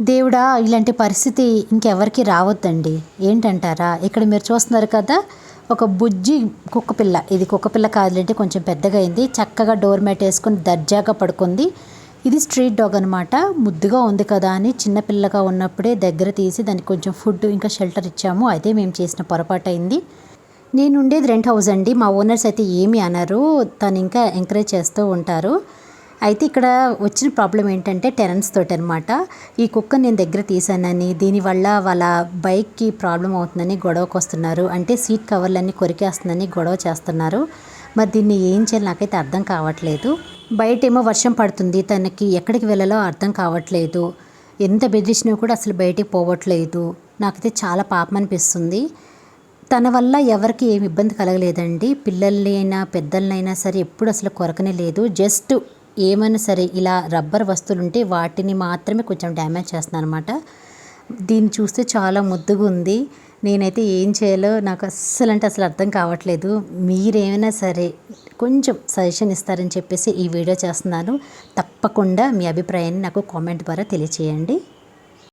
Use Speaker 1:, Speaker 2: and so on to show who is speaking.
Speaker 1: దేవుడా ఇలాంటి పరిస్థితి ఇంకెవరికి రావద్దండి. ఏంటంటారా? ఇక్కడ మీరు చూస్తున్నారు కదా ఒక బుజ్జి కుక్కపిల్ల ఇది కుక్కపిల్ల కాదులంటే కొంచెం పెద్దగా అయింది. చక్కగా డోర్ మ్యాట్ వేసుకొని దర్జాగా పడుకుంది. ఇది స్ట్రీట్ డాగ్ అనమాట ముద్దుగా ఉంది కదా అని చిన్నపిల్లగా ఉన్నప్పుడే దగ్గర తీసి దానికి కొంచెం ఫుడ్ ఇంకా షెల్టర్ ఇచ్చాము. అదే మేము చేసిన పొరపాటు అయింది. నేను ఉండేది రెంట్ హౌస్ అండి. మా ఓనర్స్ అయితే ఏమి అనరు. తను ఇంకా ఎంకరేజ్ చేస్తూ ఉంటారు. అయితే ఇక్కడ వచ్చిన ప్రాబ్లం ఏంటంటే టెరెన్స్ తోటి అనమాట ఈ కుక్క నేను దగ్గర తీసానని దీనివల్ల వాళ్ళ బైక్కి ప్రాబ్లం అవుతుందని గొడవకు వస్తున్నారు అంటే సీట్ కవర్లన్నీ కొరికేస్తుందని గొడవ చేస్తున్నారు. మరి దీన్ని ఏం చేయాలి నాకైతే అర్థం కావట్లేదు. బయట ఏమో వర్షం పడుతుంది. తనకి ఎక్కడికి వెళ్ళాలో అర్థం కావట్లేదు. ఎంత బెదిరించినా కూడా అసలు బయటికి పోవట్లేదు. నాకైతే చాలా పాపం అనిపిస్తుంది. తన వల్ల ఎవరికి ఏమి ఇబ్బంది కలగలేదండి. పిల్లలైనా పెద్దలనైనా సరే ఎప్పుడు అసలు కొరకనే లేదు. జస్ట్ ఏమైనా సరే ఇలా రబ్బర్ వస్తువులుంటే వాటిని మాత్రమే కొంచెం డ్యామేజ్ చేస్తున్నాను అనమాట దీన్ని చూస్తే చాలా ముద్దుగా ఉంది. నేనైతే ఏం చేయాలో నాకు అస్సలు అంటే అసలు అర్థం కావట్లేదు. మీరేమైనా సరే కొంచెం సజెషన్ ఇస్తారని చెప్పేసి ఈ వీడియో చేస్తున్నాను. తప్పకుండా మీ అభిప్రాయాన్ని నాకు కామెంట్ ద్వారా తెలియచేయండి.